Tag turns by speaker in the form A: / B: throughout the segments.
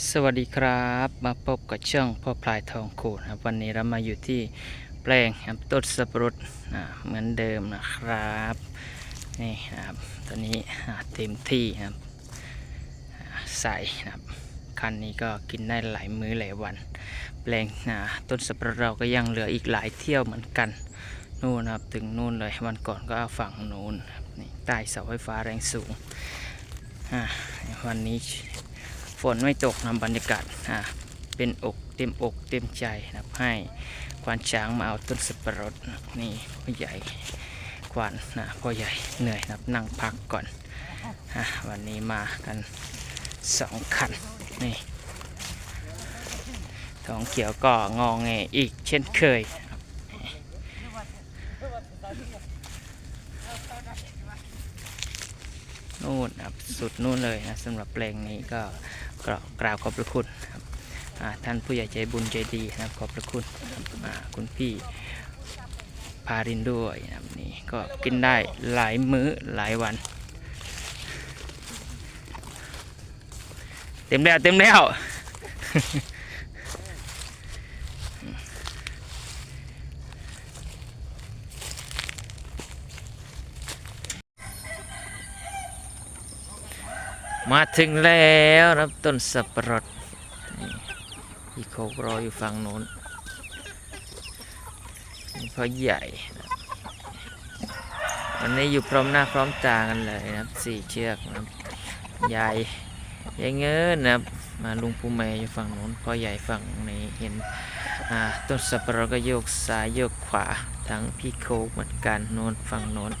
A: สวัสดีครับมาพบกับช่องพ่อพลายทองขูดครับ วันนี้เรามาอยู่ที่แปลงต้นสับปะรดนะเหมือนเดิมนะครับนี่ครับตอนนี้เต็มที่ครับใส่ครับคันนี้ก็กินได้หลายมื้อหลายวัน แปลงต้นสับปะรดเราก็ยังเหลืออีกหลายเที่ยวเหมือนกันนู่นครับถึงนู่นเลยวันก่อนก็เอาฝั่งนู้นนี่ใต้เสาไฟฟ้าแรงสูงอ่าวันนี้ ฝนไม่ตกนะบรรยากาศอ่าเป็นอกเต็มอกเต็มใจนะให้ควานช้างมาเอาต้นสับปะรดนี่พ่อใหญ่ควานนะพ่อใหญ่เหนื่อยนะนั่งพักก่อนอะวันนี้มากันสองคันนี่ท้องเขียวก็งอแงอีกเช่นเคยครับ นู่นครับสุดนู่นเลยนะสำหรับเพลงนี้ก็ก็กราบขอบพระคุณครับท่านผู้ใหญ่ใจบุญใจดีนะครับขอบพระคุณครับคุณพี่พารินด้วยนะครับนี่ก็กินได้หลายมื้อหลายวัน เต็มแล้วเต็มแล้ว มาถึงแล้วครับต้นสับปะรดนี่พี่โคกรออยู่ฝั่งโน้นนี่พ่อใหญ่นะวันนี้อยู่พร้อมหน้าพร้อมตากันเลยนะครับสี่เชือกนะครับยายยายเงินนะครับมาลุงปูแม่อยู่ฝั่งโน้นพ่อใหญ่ฝั่งนี้เห็นต้นสับปะรดก็โยกซ้ายโยกขวาทั้งพี่โคกเหมือนกันโน้นฝั่งโน้น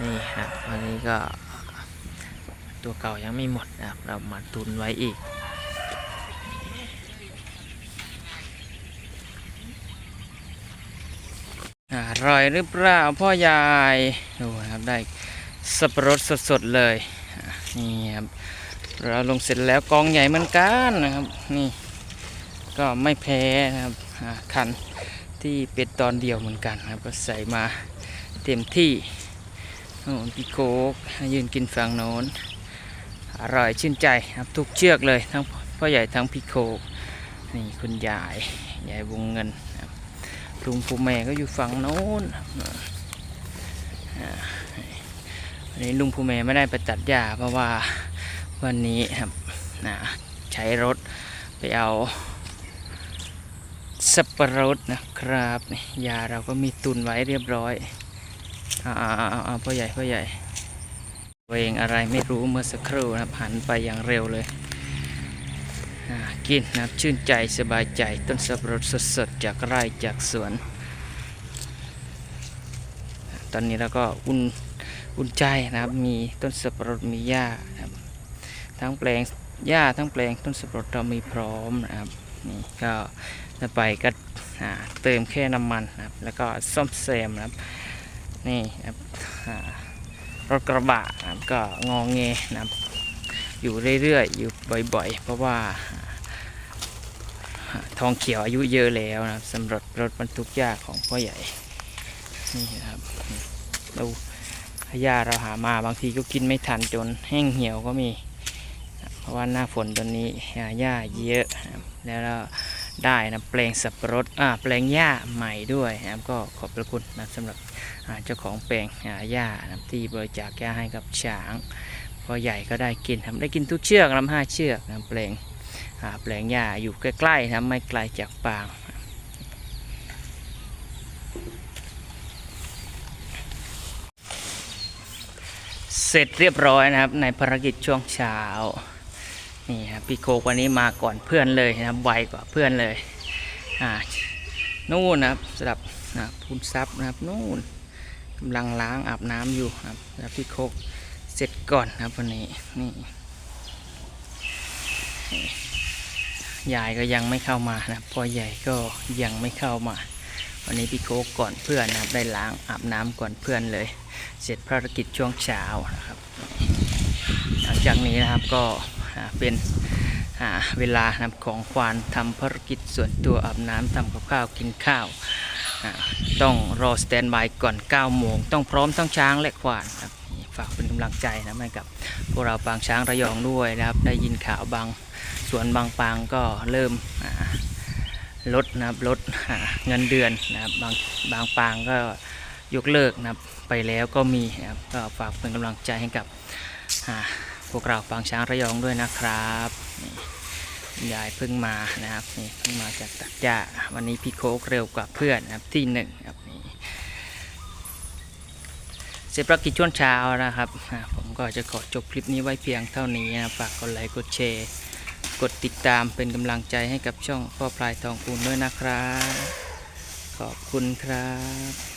A: นี่ครับวันนี้ก็ตัวเก่ายังไม่หมดนะครับ เรามาตุนไว้อีกอร่อยหรือเปล่าพ่อใหญ่ดูครับได้สับปะรดสดๆเลยนี่ครับเราลงเสร็จแล้วกองใหญ่เหมือนกันนะครับนี่ก็ไม่แพ้นะครับคันที่เป็นตอนเดียวเหมือนกันครับก็ใส่มาเต็มที่ โอ้พี่โกกยืนกินฝั่งโน้นอร่อยชื่นใจครับทุกเชือกเลยทั้งพ่อใหญ่ทั้งพี่โคกนี่คุณยายยายวงเงินลุงปู่แม่ก็อยู่ฝั่งโน้นวันนี้ลุงปู่แม่ไม่ได้ไปตัดหญ้าเพราะว่าวันนี้ครับนะใช้รถไปเอาสับปะรดนะครับยาเราก็มีตุนไว้เรียบร้อย อ่าอ่าอ่าพ่อใหญ่พ่อใหญ่ตัวเองอะไรไม่รู้เมื่อสักครู่นะหันไปอย่างเร็วเลยกินนะชื่นใจสบายใจต้นสับปะรดสดๆจากไร่จากสวน ตอนนี้เราก็อุ่นอุ่นใจนะครับมีต้นสับปะรดมีหญ้านะครับทั้งแปลงหญ้าทั้งแปลงต้นสับปะรดเรามีพร้อมนะครับนี่ก็จะไปก็เติมแค่น้ำมันนะครับแล้วก็ซ่อมแซมนะครับ นี่ครับรถกระบะนะก็งองเงนะอยู่เรื่อยๆ อยู่บ่อยๆ เพราะว่าทองเขียวอายุเยอะแล้วนะสำหรับรถบรรทุกหญ้าของพ่อใหญ่นี่นะครับเราหญ้าเราหามาบางทีก็กินไม่ทันจนแห้งเหี่ยวก็มี เพราะว่าหน้าฝนตอนนี้หญ้าเยอะแล้วเรา ได้นะแปลงสับปะรดอ่าแปลงหญ้าใหม่ด้วยนะครับก็ขอบพระคุณนะสำหรับเจ้าของแปลงหญ้านะที่บริจาคหญ้าให้กับช้างพอใหญ่ก็ได้กินครับได้กินทุกเชือกลำห้าเชือกนะแปลงอ่าแปลงหญ้าอยู่ใกล้ๆนะไม่ไกลจากปางเสร็จเรียบร้อยนะครับในภารกิจช่วงเช้า นี่ครับพี่โคกวันนี้มาก่อนเพื่อนเลยนะครับไวกว่าเพื่อนเลยอ่านู่นนะครับสำหรับนะพูนซับนะครับนู่นกำลังล้างอาบน้ำอยู่ครับแล้วพี่โคกเสร็จก่อนนะครับวันนี้นี่ยายก็ยังไม่เข้ามานะครับพ่อใหญ่ก็ยังไม่เข้ามา วันนี้พี่โคกก่อนเพื่อนนะครับได้ล้างอาบน้ำก่อนเพื่อนเลย เสร็จภารกิจช่วงเช้านะครับ หลังจากนี้นะครับก็ เป็นเวลานะของควานทำภารกิจส่วนตัวอาบน้ำทำกับข้าวกินข้าว ต้องรอสแตนบายก่อน9โมงต้องพร้อมทั้งช้างและควานครับฝากเป็นกำลังใจนะให้กับพวกเราปางช้างระยองด้วยนะครับ ได้ยินข่าวบางสวนบางปางก็เริ่มลดนะครับลดเงินเดือนนะครับบางบางปางก็ยกเลิกนะครับไปแล้วก็มีนะครับก็ฝากเป็นกำลังใจให้กับ พวกเราปางช้างระยองด้วยนะครับยายเพิ่งมานะครับนี่เพิ่งมาจากตัดหญ้าวันนี้พี่โคกเร็วกว่าเพื่อนนะครับที่หนึ่งครับนี่เสร็จภารกิจช่วงเช้านะครับ ผมก็จะขอจบคลิปนี้ไว้เพียงเท่านี้นะฝากกดไลค์กดแชร์กดติดตามเป็นกำลังใจให้กับช่องพ่อพลายทองคูณด้วยนะครับ ขอบคุณครับ